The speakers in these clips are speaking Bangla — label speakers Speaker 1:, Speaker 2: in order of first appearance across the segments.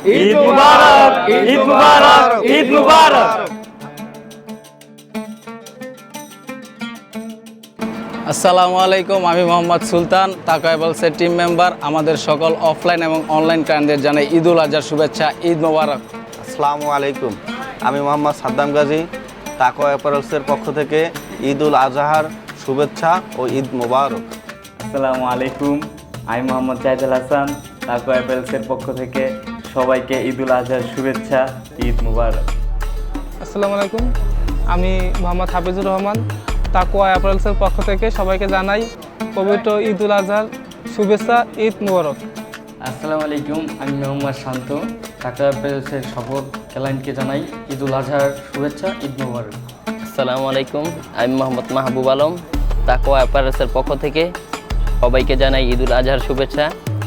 Speaker 1: ঈদ মুবারক ঈদ মুবারক ঈদ মুবারক।
Speaker 2: আসসালামু আলাইকুম আমি মোহাম্মদ সুলতান তাকাইবলসের টিম মেম্বার আমাদের সকল অফলাইন এবং অনলাইন ক্লায়েন্টদের জানাই ঈদুল আজহার শুভেচ্ছা ঈদ মোবারক।
Speaker 3: আসসালামু আলাইকুম আমি মোহাম্মদ সাদ্দাম গাজী তাকো অ্যাপারেলসের পক্ষ থেকে ঈদ উল আজহার শুভেচ্ছা ও ঈদ মোবারক।
Speaker 1: আসসালামু আলাইকুম আমি মোহাম্মদ জাহিদুল হাসান তাকো অ্যাপেলসের পক্ষ থেকে সবাইকে ঈদুল আজহার শুভেচ্ছা ঈদ মুবারক।
Speaker 4: আসসালামু আলাইকুম। আমি মোহাম্মদ হাফিজুর রহমান তাকুয়া অ্যাপারেলসের পক্ষ থেকে সবাইকে জানাই পবিত্র ঈদ উল আজহার শুভেচ্ছা ঈদ মুবারক।
Speaker 5: আসসালামু আলাইকুম আমি মোহাম্মদ শান্ত টাকা প্রেসের সকল ক্লায়েন্টকে জানাই ঈদুল আজহার শুভেচ্ছা ঈদ মোবারক।
Speaker 6: আসসালামু আলাইকুম আমি মোহাম্মদ মাহবুব আলম তাকোয়া অ্যাপারেলসের পক্ষ থেকে সবাইকে জানাই ঈদুল আজহার শুভেচ্ছা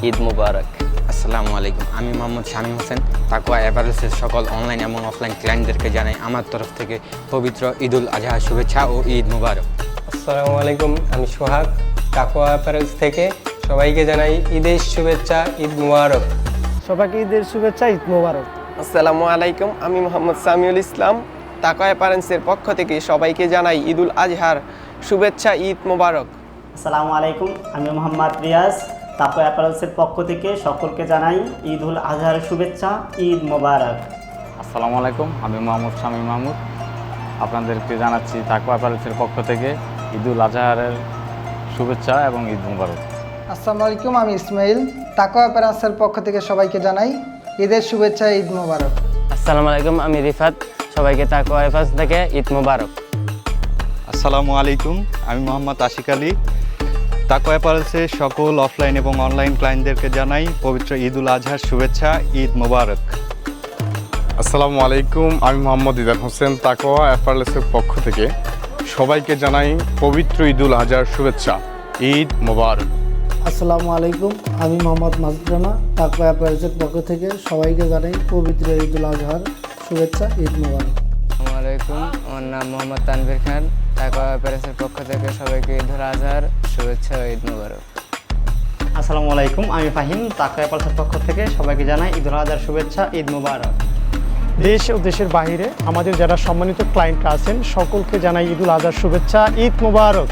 Speaker 6: ঈদ মুবারক।
Speaker 7: আসসালামু আলাইকুম। আমি মোহাম্মদ শামীম হোসেন তাকুয়া অ্যাপারেলসের সকল অনলাইন এবং অফলাইন ক্লায়েন্টদেরকে জানাই আমার তরফ থেকে পবিত্র ঈদুল আজহা শুভেচ্ছা ও ঈদ মুবারক।
Speaker 8: আসসালামু আলাইকুম আমি সোহাগ কাকোয়া অ্যাপারেলস থেকে সবাইকে জানাই ঈদের শুভেচ্ছা ঈদ মুবারক।
Speaker 4: সবাইকে ঈদের শুভেচ্ছা ঈদ মুবারক।
Speaker 9: আসসালামু আলাইকুম আমি মোহাম্মদ সামিউল ইসলাম তাকয়া প্যারেন্টসের পক্ষ থেকে সবাইকে জানাই ঈদুল আজহার শুভেচ্ছা ঈদ মোবারক।
Speaker 10: আসসালামু আলাইকুম আমি মোহাম্মদ রিয়াজ তাপো অ্যাপারেলসের পক্ষ থেকে সকলকে জানাই ঈদ উল আজহার শুভেচ্ছা ঈদ মোবারক।
Speaker 5: আসসালামু আলাইকুম আমি মোহাম্মদ শামী মাহমুদ। আপনাদেরকে জানাচ্ছি তাকো অ্যাপারেলসের পক্ষ থেকে ঈদুল আজহারের শুভেচ্ছা এবং ঈদ মুবারক।
Speaker 4: আসসালামু আলাইকুম আমি ইসমাইল। তাকু অ্যাপারেলসের পক্ষ থেকে সবাইকে জানাই ঈদের শুভেচ্ছা ঈদ মোবারক।
Speaker 6: আসসালামু আলাইকুম আমি রিফাত। সবাইকে তাকোয়া অ্যাপারেলস থেকে ঈদ মোবারক।
Speaker 3: আসসালামু আলাইকুম আমি মোহাম্মদ আশিক আলী। তাকো অ্যাপারেলসের সকল অফলাইন এবং অনলাইন ক্লায়েন্টদেরকে জানাই পবিত্র ঈদ উল আজহার শুভেচ্ছা ঈদ মোবারক।
Speaker 11: আসসালামু আলাইকুম আমি মোহাম্মদ ইদান হোসেন তাকোয়া অ্যাপারলেসের পক্ষ থেকে। সবাইকে জানাই পবিত্র ঈদুল আজহার শুভেচ্ছা ঈদ মোবারক।
Speaker 4: আসসালামু আলাইকুম আমি মোহাম্মদ মাসুদ রানা তাকুয়া অ্যাপারেলসের পক্ষ থেকে সবাইকে জানাই পবিত্র ঈদ উল আজহার শুভেচ্ছা ঈদ মুবারক।
Speaker 5: আলাইকুম। আমার নাম মোহাম্মদ তানভীর খান। টাকা প্যারেসের পক্ষ থেকে সবাইকে ঈদুল আজহার শুভেচ্ছা ও ঈদ মুবারক।
Speaker 10: আসসালামু আলাইকুম আমি ফাহিম। টাকা প্যারেসের পক্ষ থেকে সবাইকে জানাই ঈদ উল আজহার শুভেচ্ছা ঈদ মুবারক।
Speaker 4: দেশ ও দেশের বাহিরে আমাদের যারা সম্মানিত ক্লায়েন্ট আছেন সকলকে জানাই ঈদুল উল আজহার শুভেচ্ছা ঈদ মুবারক!